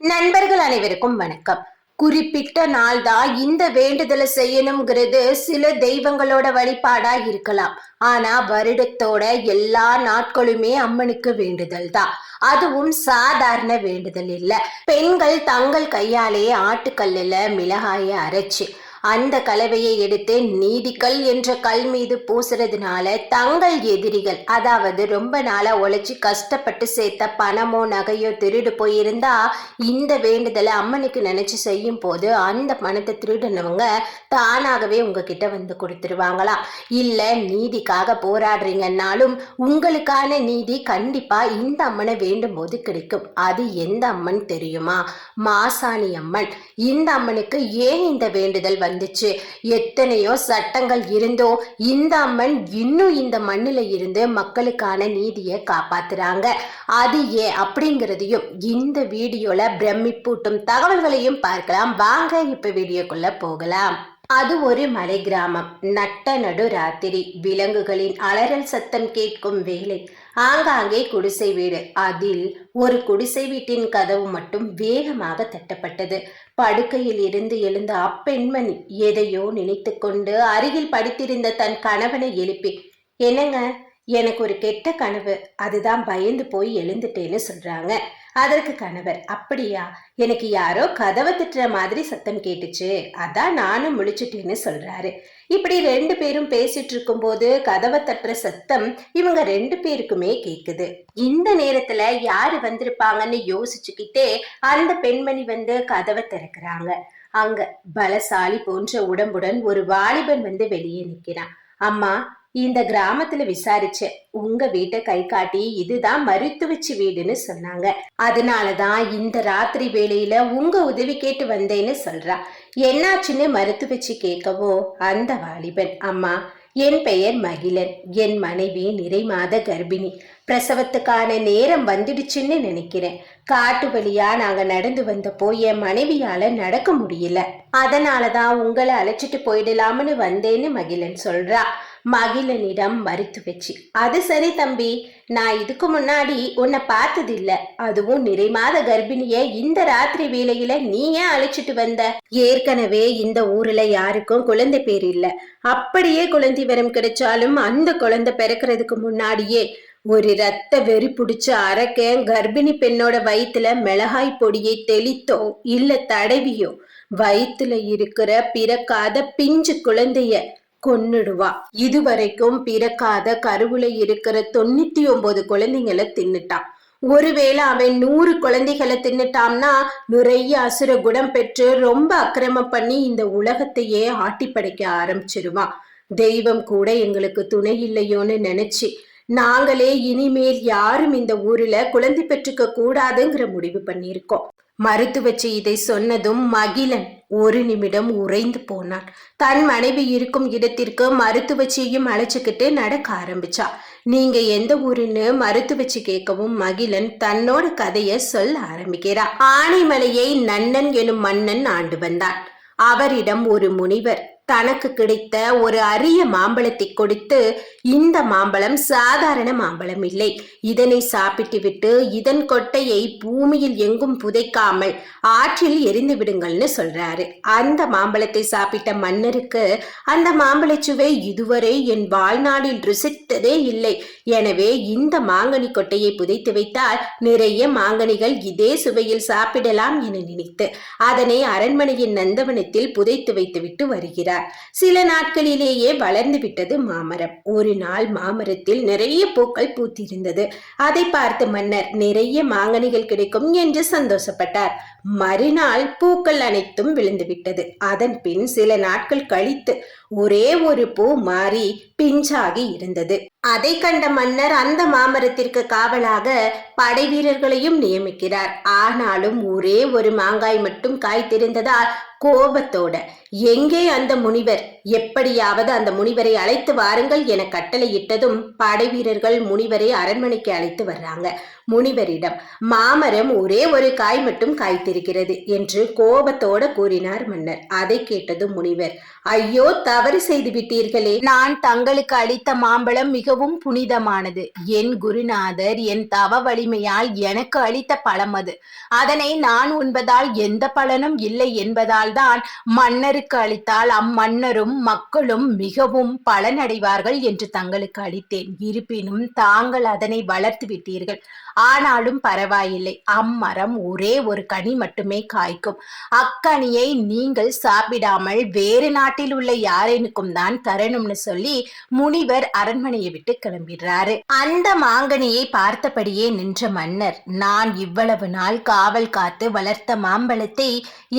நண்பர்கள் அனைவருக்கும் வணக்கம். குறிப்பிட்ட நாள் தான் இந்த வேண்டுதலை செய்யணுங்கிறது சில தெய்வங்களோட வழிபாடா இருக்கலாம். ஆனா வருடத்தோட எல்லா நாட்களுமே அம்மனுக்கு வேண்டுதல் தான் அதுவும் சாதாரண வேண்டுதல் இல்ல. பெண்கள் தங்கள் கையாலே ஆட்டுக்கல்லுல மிளகாய அரைச்சு அந்த கலவையை எடுத்து நீதிக்கல் என்ற கல் மீது பூசுறதுனால தங்கள் எதிரிகள் அதாவது ரொம்ப நாளா உழைச்சி கஷ்டப்பட்டு சேர்த்த பணமோ நகையோ திருடு போயிருந்தா இந்த வேண்டுதலை அம்மனுக்கு நினைச்சு செய்யும் போது அந்த பணத்தை திருடினவங்க தானாகவே உங்ககிட்ட வந்து கொடுத்துருவாங்களாம் இல்ல நீதிக்காக போராடுறீங்கன்னாலும் உங்களுக்கான நீதி கண்டிப்பா இந்த அம்மனை வேண்டும் போது கிடைக்கும். அது எந்த அம்மன் தெரியுமா? மாசாணி அம்மன். இந்த அம்மனுக்கு ஏன் இந்த வேண்டுதல் வந்துச்சு. எத்தனையோ சட்டங்கள் இருந்தோ இந்த அம்மன் இன்னும் இந்த மண்ணில் இருந்து மக்களுக்கான நீதியை காப்பாத்துறாங்க. அது ஏன் அப்படிங்கிறதையும் இந்த வீடியோல பிரமிப்பூட்டும் தகவல்களையும் பார்க்கலாம். வாங்க இப்ப வீடியோக்குள்ள போகலாம். அது ஒரு மலை கிராமம். நட்ட நடு ராத்திரி விலங்குகளின் அலறல் சத்தம் கேட்கும் வேலை. ஆங்காங்கே குடிசை வீடு. அதில் ஒரு குடிசை வீட்டின் கதவு மட்டும் வேகமாக தட்டப்பட்டது. படுக்கையில் இருந்து எழுந்த அப்பெண்மணி எதையோ நினைத்து கொண்டு அருகில் படித்திருந்த தன் கணவனை எழுப்பி என்னங்க எனக்கு ஒரு கெட்ட கனவு. அதுதான் பயந்து போய் எழுந்துட்டேன்னு சொல்றாங்க. அதற்கு கணவர் அப்படியா? எனக்கு யாரோ கதவை திட்டுற மாதிரி சத்தம் கேட்டுச்சு. அதான் நானும் முழிச்சிட்டேன்னு சொல்றாரு. இப்படி ரெண்டு பேரும் பேசிட்டு இருக்கும்போது கதவை தட்டுற சத்தம் இவங்க ரெண்டு பேருக்குமே கேக்குது. இந்த நேரத்துல யாரு வந்திருப்பாங்கன்னு யோசிச்சுக்கிட்டே அந்த பெண்மணி வந்து கதவை திறக்கிறாங்க. அங்க பலசாலி போன்ற உடம்புடன் ஒரு வாலிபன் வந்து வெளியே நிக்கிறான். அம்மா இந்த கிராமத்துல விசாரிச்சேன். உங்க வீட்டை கை காட்டி இதுதான் மருத்துவச்சி வீடுன்னு சொன்னாங்க. அதனாலதான் இந்த ராத்திரி வேளையில உங்க உதவி கேட்டு வந்தேன்னு சொல்றா. என்னாச்சுன்னு மருத்துவச்சி கேட்கவோ? அந்த வாலிபன் அம்மா என் பெயர் மகிழன் என் மனைவி நிறை மாத கர்ப்பிணி. பிரசவத்துக்கான நேரம் வந்துடுச்சுன்னு நினைக்கிறேன். காட்டு வழியா நாங்க நடந்து வந்தப்போ என் மனைவியால நடக்க முடியல. அதனாலதான் உங்களை அழைச்சிட்டு போயிடலாம்னு வந்தேன்னு மகிழன் சொல்றா. மகிழனிடம் மறுத்து வச்சு அது சரி தம்பி நான் இதுக்கு முன்னாடி உன்னை பார்த்தது இல்ல அதுவும் நிறைமாத கர்ப்பிணிய இந்த ராத்திரி வேளையில நீ ஏன் அழைச்சிட்டு வந்த? ஏற்கனவே இந்த ஊர்ல யாருக்கும் குழந்தை பேர் இல்ல. அப்படியே குழந்தை வரம் கிடைச்சாலும் அந்த குழந்தை பிறக்கிறதுக்கு முன்னாடியே ஒரு ரத்த வெறி பிடிச்ச அரக்க கர்ப்பிணி பெண்ணோட வயிற்றுல மிளகாய் பொடியை தெளித்தோ இல்ல தடவியோ வயித்துல இருக்கிற பிறக்காத பிஞ்சு குழந்தைய கொன்னுடுவா. இதுவரைக்கும் பிறக்காத கருவுல இருக்கிற தொண்ணூத்தி ஒன்பது குழந்தைங்களை தின்னுட்டான். ஒருவேளை அவன் நூறு குழந்தைகளை தின்னுட்டான்னா நிறைய அசுர குணம் பெற்று ரொம்ப அக்கிரமம் பண்ணி இந்த உலகத்தையே ஆட்டி படைக்க ஆரம்பிச்சிருவான். தெய்வம் கூட எங்களுக்கு துணை இல்லையோன்னு நினைச்சு நாங்களே இனிமேல் யாரும் இந்த ஊர்ல குழந்தை பெற்றுக்க கூடாதுங்கிற முடிவு பண்ணியிருக்கோம். மருத்துவச்சி இதை சொன்னதும் மகிழன். ஒரு நிமிடம் உறைந்து போனான் தன் மனைவி இருக்கும் இடத்திற்கு மருத்துவச்சியையும் அழைச்சுக்கிட்டு நடக்க ஆரம்பிச்சா. நீங்க எந்த ஊருன்னு மருத்துவச்சி கேட்கவும் மகிழன் தன்னோட கதைய சொல்ல ஆரம்பிக்கிறார் ஆனைமலையை நன்னன் எனும் மன்னன் ஆண்டு வந்தான். அவரிடம் ஒரு முனிவர் தனக்கு கிடைத்த ஒரு அரிய மாம்பழத்தை கொடுத்து இந்த மாம்பழம் சாதாரண மாம்பழம் இல்லை. இதனை சாப்பிட்டுவிட்டு இதன் கொட்டையை பூமியில் எங்கும் புதைக்காமல் ஆற்றில் எரிந்து விடுங்கள்னு சொல்றாரு. அந்த மாம்பழத்தை சாப்பிட்ட மன்னருக்கு அந்த மாம்பழச்சுவை இதுவரை என் வாழ்நாளில் ருசித்ததே இல்லை. எனவே இந்த மாங்கனி கொட்டையை புதைத்து வைத்தால் நிறைய மாங்கனிகள் இதே சுவையில் சாப்பிடலாம் என நினைத்து அதனை அரண்மனையின் நந்தவனத்தில் புதைத்து வைத்துவிட்டு வருகிறார். சில நாட்களிலேயே வளர்ந்து விட்டது மாமரம். ஒரு நாள் மாமரத்தில் நிறைய பூக்கள் பூத்திருந்தது. அதை பார்த்து மன்னர் நிறைய மாங்கனிகள் கிடைக்கும் என்று சந்தோஷப்பட்டார். மறுநாள் பூக்கள் அனைத்தும் விழுந்து விட்டது. அதன் பின் சில நாட்கள் கழித்து ஒரே ஒரு பூ மாறி பிஞ்சாகி இருந்தது. அதை கண்ட மன்னர் அந்த மாமரத்திற்கு காவலாக படை வீரர்களையும் நியமிக்கிறார். ஆனாலும் ஒரே ஒரு மாங்காய் மட்டும் காய்த்திருந்ததால் கோபத்தோட எங்கே அந்த முனிவர்? எப்படியாவது அந்த முனிவரை அழைத்து வாருங்கள் என கட்டளையிட்டதும் படை வீரர்கள் முனிவரை அரண்மனைக்கு அழைத்து வர்றாங்க. முனிவரிடம் மாமரம் ஒரே ஒரு காய் மட்டும் காய்த்திருக்கிறது என்று கோபத்தோட கூறினார் மன்னர். அதை கேட்டதும் முனிவர் ஐயோ தவறு செய்து விட்டீர்களே. நான் தங்களுக்கு அளித்த மாம்பழம் மிகவும் புனிதமானது. என் குருநாதர் என் தவ வலிமையால் எனக்கு அளித்த பழம் அது. அதனை நான் உண்பதால் எந்த பலனும் இல்லை என்பதால் தான் மன்னருக்கு அளித்தால் அம்மன்னரும் மக்களும் மிகவும் பலனடைவார்கள் என்று தங்களுக்கு அளித்தேன். இருப்பினும் தாங்கள் அதனை வளர்த்து விட்டீர்கள் ஆனாலும் பரவாயில்லை. அம்மரம் ஒரே ஒரு கனி மட்டுமே காய்க்கும். அக்கனியை நீங்கள் சாப்பிடாமல் வேறு நாட்டில் உள்ள யாரேனுக்கும் தான் தரணும்னு சொல்லி முனிவர் அரண்மனையை விட்டு கிளம்பிடுறாரு. அந்த மாங்கனியை பார்த்தபடியே நின்ற மன்னர் நான் இவ்வளவு நாள் காவல் காத்து வளர்த்த மாம்பழத்தை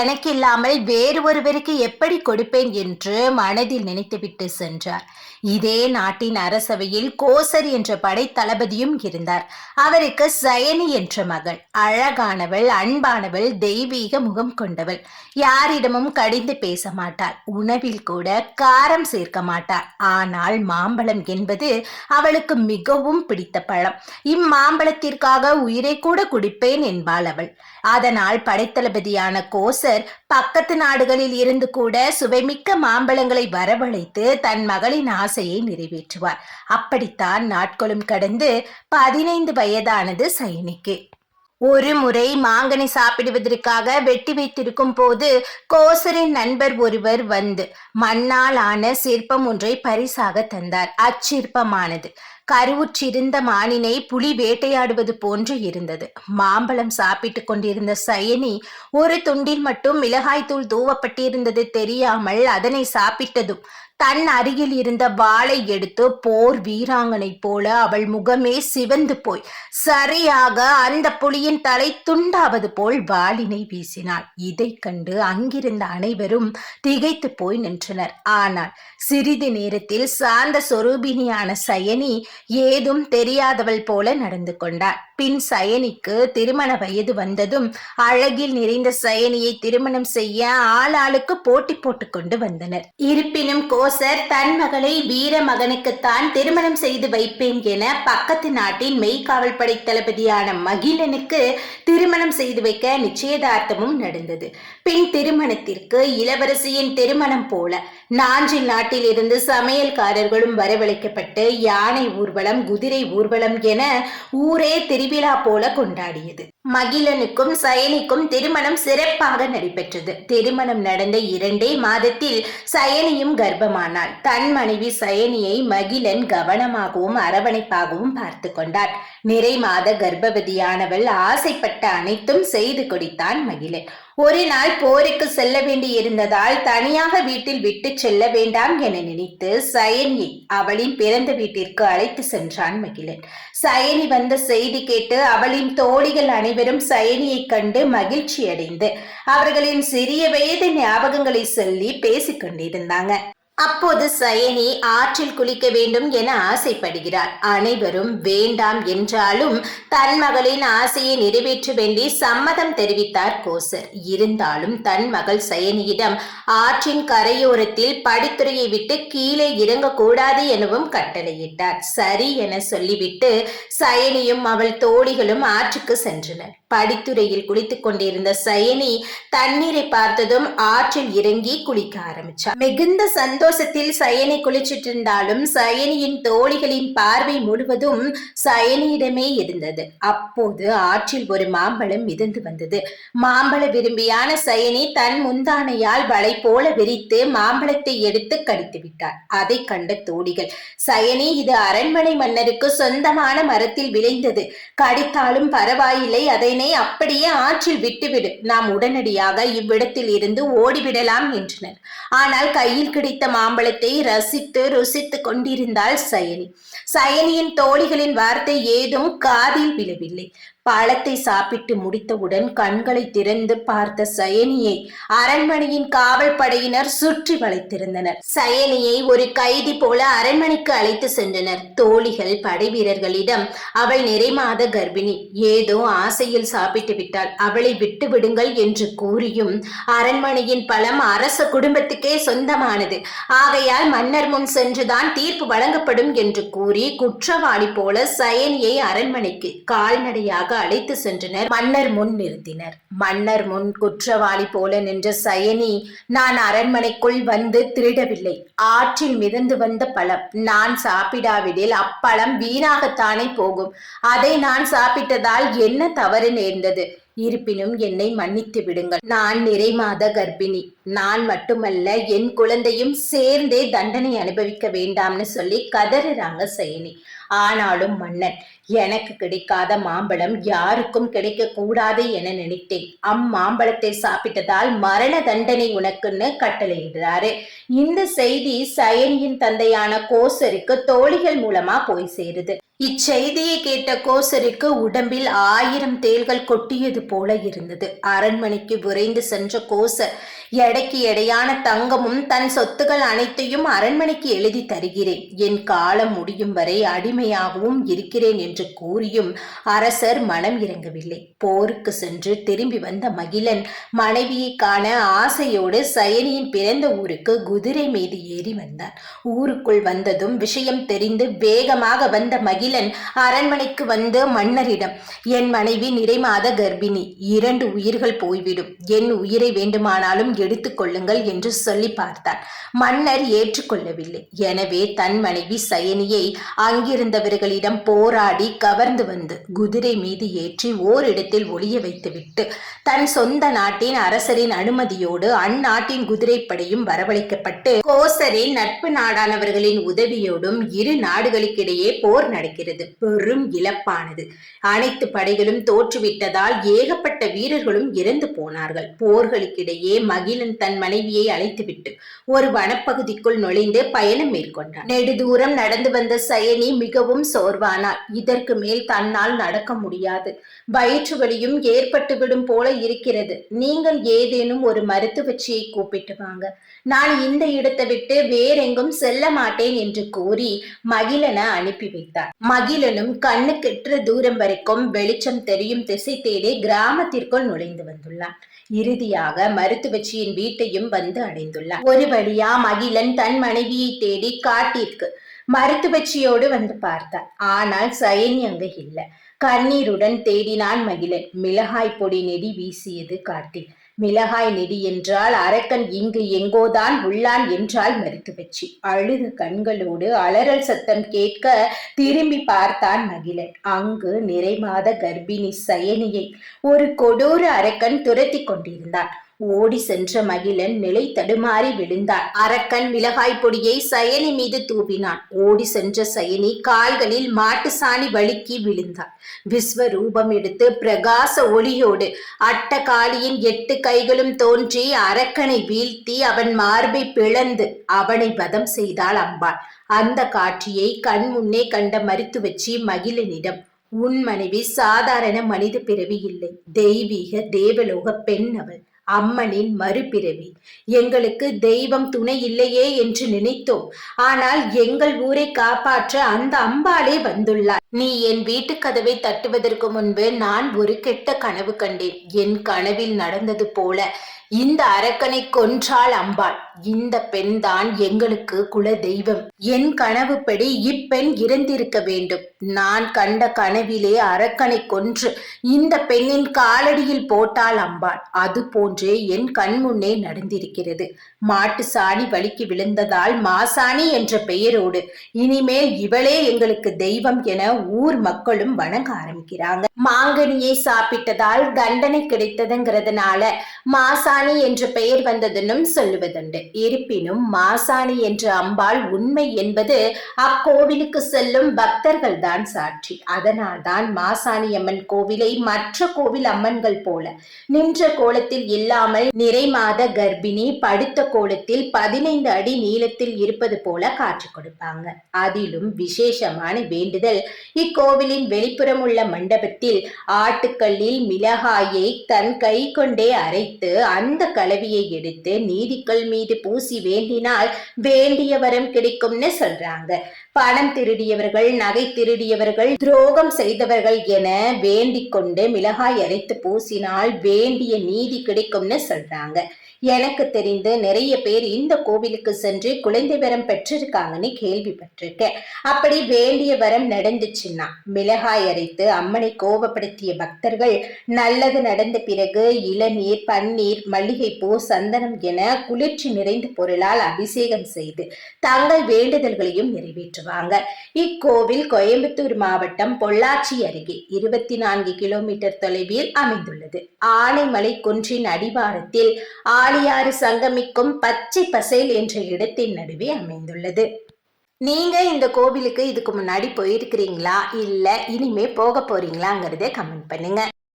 எனக்கில்லாமல் வேறு ஒருவருக்கு எப்படி கொடுப்பேன்? என்று மனதில் நினைத்துவிட்டு சென்றார். இதே நாட்டின் அரசவையில் கோசர் என்ற படை தளபதியும் இருந்தார். அவருக்கு சயனி என்ற மகள் அழகானவள் அன்பானவள் தெய்வீக முகம் கொண்டவள். யாரிடமும் கடிந்து பேச மாட்டாள். உணவில் கூட காரம் சேர்க்க மாட்டாள். ஆனால் மாம்பழம் என்பது அவளுக்கு மிகவும் பிடித்த பழம். இம்மாம்பழத்திற்காக உயிரை கூட குடிப்பேன் என்பாள் அவள். அதனால் படைத்தளபதியான கோசர் பக்கத்து நாடுகளில் இருந்து கூட சுவைமிக்க மாம்பழங்களை வரவழைத்து தன் மகளின் ஆசையை நிறைவேற்றுவார். அப்படித்தான் நாட்களும் கடந்து பதினைந்து வயதானது சைனிக்கு. ஒரு முறை மாங்கனி சாப்பிடுவதற்காக வெட்டி வைத்திருக்கும் போது கோசரின் நண்பர் ஒருவர் வந்து மண்ணால் ஆன சிற்பம் ஒன்றை பரிசாக தந்தார். அச்சிற்பமானது. கருவுற்றிருந்த மானினை புலி வேட்டையாடுவது போன்று இருந்தது. மாம்பழம் சாப்பிட்டு கொண்டிருந்த சயனி ஒரு துண்டில் மட்டும் மிளகாய்த்தூள் தூவப்பட்டிருந்தது தெரியாமல் அதனை சாப்பிட்டதும் தன் அருகில் இருந்த வாளை எடுத்து போர் வீராங்கனை போல அவள் முகமே சிவந்து போய். சரியாக அந்த புலியின் தலை துண்டாவது போல் வாளினை வீசினாள். இதை கண்டு அங்கிருந்த அனைவரும் திகைத்து போய் நின்றனர். ஆனால் சிறிது நேரத்தில் சாந்த சொரூபினியான சயனி ஏதும் தெரியாதவள் போல நடந்து கொண்டாள். பின் சயனிக்கு திருமண வயது வந்ததும் அழகில் நிறைந்த சயனியை திருமணம் செய்ய ஆளாளுக்கு போட்டி போட்டுக்கொண்டு வந்தனர். இருப்பினும் கோசர் தன் மகளை வீர மகனுக்குத்தான் திருமணம் செய்து வைப்பேன் என பக்கத்து நாட்டின் மெய்காவல் படை தளபதியான மகிழனுக்கு திருமணம் செய்து வைக்க நிச்சயதார்த்தமும் நடந்தது. பெண் திருமணத்திற்கு இளவரசியின் திருமணம் போல நாஞ்சி நாட்டில் இருந்து சமையல்காரர்களும் வரவழைக்கப்பட்டு யானை ஊர்வலம் குதிரை ஊர்வலம் என ஊரே திருவிழா போல கொண்டாடியது. மகிழனுக்கும் சயனிக்கும் திருமணம் சிறப்பாக நடைபெற்றது. திருமணம் நடந்த இரண்டே மாதத்தில் சயனியும் கர்ப்பமானாள். தன் மனைவி சயனியை மகிழன் கவனமாகவும் அரவணைப்பாகவும் பார்த்து கொண்டார் நிறை மாத கர்ப்பவதியானவள் ஆசைப்பட்ட அனைத்தும் செய்து கொடுத்தான் மகிழன். ஒரு நாள் போருக்கு செல்ல வேண்டியிருந்ததால் தனியாக வீட்டில் விட்டு செல்ல வேண்டாம் என நினைத்து சயனி அவளின் பிறந்த வீட்டிற்கு அழைத்து சென்றான் மகிழன். சயனி வந்த செய்தி கேட்டு அவளின் தோழிகள் அனைவரும் சயனியை கண்டு மகிழ்ச்சி அடைந்து அவர்களின் சிறிய வயது ஞாபகங்களை சொல்லி பேசிக் கொண்டிருந்தாங்க. அப்போது சயனி ஆற்றில் குளிக்க வேண்டும் என ஆசைப்படுகிறார். அனைவரும் வேண்டாம் என்றாலும் தன் மகளின் ஆசையை நிறைவேற்ற வேண்டி சம்மதம் தெரிவித்தார் கோசர். இருந்தாலும் தன் மகள் சயனியிடம் ஆற்றின் கரையோரத்தில் படித்துறையை விட்டு கீழே இறங்கக்கூடாது எனவும் கட்டளையிட்டார். சரி என சொல்லிவிட்டு சயனியும் அவள் தோழிகளும் ஆற்றுக்கு சென்றனர். படித்துறையில் குளித்துக் கொண்டிருந்த சயனி தண்ணீரை பார்த்ததும் ஆற்றில் இறங்கி குளிக்க ஆரம்பிச்சார். மிகுந்த சந்தோஷத்தில் சயனி குளிச்சிட்டு இருந்தாலும் சயனியின் தோழிகளின் பார்வை முழுவதும் சயனியிடமே இருந்தது. அப்போது ஆற்றில் ஒரு மாம்பழம் மிதந்து வந்தது. மாம்பழ விரும்பியான சயனி தன் முந்தானையால் வலை போல விரித்து மாம்பழத்தை எடுத்து கடித்து விட்டார். அதை கண்ட தோழிகள் சயனி இது அரண்மனை மன்னருக்கு சொந்தமான மரத்தில் விளைந்தது. கடித்தாலும் பரவாயில்லை அதை என்னை அப்படியே ஆற்றில் விட்டுவிடு. நாம் உடனடியாக இவ்விடத்தில் இருந்து ஓடிவிடலாம் என்றனர். ஆனால் கையில் கிடைத்த மாம்பழத்தை ரசித்து ருசித்துக் கொண்டிருந்தாள் சயனி. சயனியின் தோழிகளின் வார்த்தை ஏதும் காதில் விழவில்லை. பழத்தை சாப்பிட்டு முடித்தவுடன் கண்களை திறந்து பார்த்த சயனியை அரண்மனையின் காவல் படையினர் சுற்றி வளைத்திருந்தனர். சயனியை ஒரு கைதி போல அரண்மனைக்கு அழைத்து சென்றனர். தோழிகள் படை வீரர்களிடம் அவள் நிறைமாத கர்ப்பிணி ஏதோ ஆசையில் சாப்பிட்டு விட்டாள். அவளை விட்டு விடுங்கள் என்று கூறியும் அரண்மனையின் பலம் அரச குடும்பத்துக்கே சொந்தமானது. ஆகையால் மன்னர் முன் சென்றுதான் தீர்ப்பு வழங்கப்படும் என்று கூறி குற்றவாளி போல சயனியை அரண்மனைக்கு கால்நடையாக வழியாக அழைத்து சென்றனர். மன்னர் முன் நிறுத்தினர். மன்னர் முன் குற்றவாளி போல நின்ற சயனி நான் அரண்மனைக்குள் வந்து திருடவில்லை. ஆற்றில் மிதந்து வந்த பழம். நான் சாப்பிடாவிடில் அப்பழம் வீணாகத்தானே போகும். அதை நான் சாப்பிட்டதால் என்ன தவறு நேர்ந்தது? இருப்பினும் என்னை மன்னித்து விடுங்கள். நான் நிறைமாத கர்ப்பிணி. நான் மட்டுமல்ல என் குழந்தையும் சேர்ந்தே தண்டனை அனுபவிக்க வேண்டாம்னு சொல்லி கதறுறாங்க சயனி. ஆனாலும் மன்னன் எனக்கு கிடைக்காத மாம்பழம் யாருக்கும் கிடைக்க கூடாது என நினைத்தேன். அம்மாம்பழத்தை சாப்பிட்டதால் மரண தண்டனை உனக்குன்னு கட்டளையிடுறாரு. இந்த செய்தி சயனியின் தந்தையான கோசருக்கு தோழிகள் மூலமா போய் சேருது. இச்செய்தியை கேட்ட கோசருக்கு உடம்பில் ஆயிரம் தேள்கள் கொட்டியது போல இருந்தது. அரண்மனைக்கு விரைந்து சென்ற கோசர் எடைக்கு எடையான தங்கமும் தன் சொத்துகள் அனைத்தையும் அரண்மனைக்கு எழுதி தருகிறேன். என் காலம் முடியும் வரை அடிமையாகவும் இருக்கிறேன் என்று கூறியும் அரசர் மனம் இறங்கவில்லை. போருக்கு சென்று திரும்பி வந்த மகிழன் மனைவியை காண ஆசையோடு சயனியின் பிறந்த ஊருக்கு குதிரை மீது ஏறி வந்தான். ஊருக்குள் வந்ததும் விஷயம் தெரிந்து வேகமாக வந்த மகிழன் அரண்மனைக்கு வந்த மன்னரிடம் என் மனைவி நிறைமாத கர்ப்பிணி இரண்டு உயிர்கள் போய்விடும். என் உயிரை வேண்டுமானாலும் எடுத்துக்கொள்ளுங்கள் என்று சொல்லி பார்த்தான். மன்னர் ஏற்றுக்கொள்ளவில்லை. எனவே தன் மனைவி சயனியை அங்கிருந்தவர்களிடம் போராடி கவர்ந்து வந்து குதிரை மீது ஏற்றி ஓரிடத்தில் ஒளிய வைத்துவிட்டு தன் சொந்த நாட்டின் அரசரின் அனுமதியோடு அந்நாட்டின் குதிரைப்படையும் வரவழைக்கப்பட்டு கோசரின் நட்பு நாடானவர்களின் உதவியோடும் இரு நாடுகளுக்கிடையே போர் நடக்கிறது. பெரும் இழப்பானது. அனைத்து படைகளும் தோற்றுவிட்டதால் ஏகப்பட்ட வீரர்களும் இறந்து போனார்கள். போர்களுக்கிடையே மகிழன் தன் மனைவியை அழைத்துவிட்டு ஒரு வனப்பகுதிக்குள் நுழைந்து பயணம் மேற்கொண்டான். நெடுதூரம் நடந்து வந்த சயனி மிகவும் சோர்வானாள். இதற்கு மேல் தன்னால் நடக்க முடியாது. வயிற்று வலியும் ஏற்பட்டுவிடும் போல இருக்கிறது. நீங்கள் ஏதேனும் ஒரு மருத்துவச்சியை கூப்பிட்டு வாங்க. நான் இந்த இடத்தை விட்டு வேறெங்கும் செல்ல மாட்டேன் என்று கூறி மகிழனை அனுப்பி வைத்தார். மகிழனும் கண்ணுக்கெற்ற தூரம் வரைக்கும் வெளிச்சம் தெரியும் திசை தேடி கிராமத்திற்குள் நுழைந்து வந்துள்ளான். இறுதியாக மருத்துவச்சியின் வீட்டையும் வந்து அடைந்துள்ளான். ஒரு வழியா மகிழன் தன் மனைவியை தேடி காட்டிற்கு மருத்துவச்சியோடு வந்து பார்த்தான். ஆனால் சயனி அங்கு இல்லை. கண்ணீருடன் தேடினான் மகிழன். மிளகாய் பொடி நெடி வீசியது காட்டில். மிளகாய் நெடி என்றால் அரக்கன் இங்கு எங்கோதான் உள்ளான் என்றால் மருத்துவச்சி அழுது கண்களோடு அலறல் சத்தம் கேட்க திரும்பி பார்த்தான் மகிழன். அங்கு நிறைமாத கர்ப்பிணி சயனியை ஒரு கொடூர அரக்கன் துரத்தி கொண்டிருந்தான். ஓடி சென்ற மகிழன் நிலை தடுமாறி விழுந்தான். அரக்கன் மிளகாய் பொடியை சயனி மீது தூவினான். ஓடி சென்ற சயனி கால்களில் மாட்டு சாணி வழுக்கி விழுந்தான். விஸ்வரூபம் எடுத்து பிரகாச ஒளியோடு அட்டகாளியின் எட்டு கைகளும் தோன்றி அரக்கனை வீழ்த்தி அவன் மார்பை பிளந்து அவனை வதம் செய்தாள் அம்பாள். அந்த காட்சியை கண் முன்னே கண்ட மருத்துவச்சி மகிழனிடம் உன் மனைவி சாதாரண மனித பிறவி இல்லை. தெய்வீக தேவலோக பெண் அவள். அம்மனின் மறுபிறவி. எங்களுக்கு தெய்வம் துணை இல்லையே என்று நினைத்தோம். ஆனால் எங்கள் ஊரை காப்பாற்ற அந்த அம்பாளே வந்துள்ளார். நீ என் வீட்டு கதவை தட்டுவதற்கு முன்பு நான் ஒரு கெட்ட கனவு கண்டேன். என் கனவில் நடந்தது போல இந்த அரக்கனை கொன்றாள் அம்பாள். இந்த பெண் தான் எங்களுக்கு குல தெய்வம் என் கனவுப்படி இப்பெண் இறந்திருக்க வேண்டும். நான் கண்ட கனவிலே அரக்கனை கொன்று இந்த பெண்ணின் காலடியில் போட்டாள் அம்பாள். அது போன்றே என் கண் முன்னே நடந்திருக்கிறது. மாட்டு சாணி வலிக்கு விழுந்ததால் மாசாணி என்ற பெயரோடு இனிமேல் இவளே எங்களுக்கு தெய்வம் என ஊர் மக்களும் வணங்க ஆரம்பிக்கிறாங்க. மாங்கனியை சாப்பிட்டதால் தண்டனை கிடைத்ததுங்கிறதுனால மாசாணி என்ற பெயர் வந்ததுன்னும் சொல்லுவதுண்டு. இருப்பினும் மாசாணி என்ற அம்பாள் உண்மை என்பது அக்கோவிலுக்கு செல்லும் பக்தர்கள் தான் சாட்சி. அதனால் தான் மாசாணி அம்மன் கோவிலை மற்ற கோவில் அம்மன்கள் போல நின்ற கோலத்தில் இல்லாமல் நிறைமாத கர்ப்பிணி படுத்த கோலத்தில் பதினைந்து அடி நீளத்தில் இருப்பது போல காட்சி கொடுப்பாங்க. அதிலும் விசேஷமான வேண்டுதல் இக்கோவிலின் வெளிப்புறம் உள்ள மண்டபத்தில் ஆட்டுக்கல்லில் மிளகாயை தன் கை கொண்டே அரைத்து அந்த கலவையை எடுத்து நீதிக்கல் மீது பூசி வேண்டினால் வேண்டிய வரம் கிடைக்கும்னு சொல்றாங்க. பணம் திருடியவர்கள் நகை திருடியவர்கள் துரோகம் செய்தவர்கள் என வேண்டிக் கொண்டு மிளகாய் அரைத்து பூசினால் வேண்டிய நீதி கிடைக்கும்னு சொல்றாங்க. எனக்கு தெரிந்து நிறைய பேர் இந்த கோவிலுக்கு சென்று குழந்தை வரம் பெற்றிருக்காங்கன்னு கேள்விப்பட்டிருக்கேன். அப்படி வேண்டிய வரம் நடந்துச்சுன்னா மிளகாய் அரைத்து அம்மனை கோபப்படுத்திய பக்தர்கள் நல்லது நடந்த பிறகு இளநீர் பன்னீர் மல்லிகைப்பூ சந்தனம் என குளிர்ச்சி நிறைந்த பொருளால் அபிஷேகம் செய்து தங்கள் வேண்டுதல்களையும் நிறைவேற்றுவாங்க. இக்கோவில் கோயம்புத்தூர் மாவட்டம் பொள்ளாச்சி அருகே இருபத்தி நான்கு கிலோமீட்டர் தொலைவில் அமைந்துள்ளது. ஆனைமலை குன்றின் அடிவாரத்தில் காளியாறு சங்கமிக்கும் பச்சை பசேல் என்ற இடத்தின் நடுவே அமைந்துள்ளது. நீங்க இந்த கோவிலுக்கு இதுக்கு முன்னாடி போயிருக்கிறீங்களா? இல்ல இனிமே போக போறீங்களாங்கிறத கமெண்ட் பண்ணுங்க.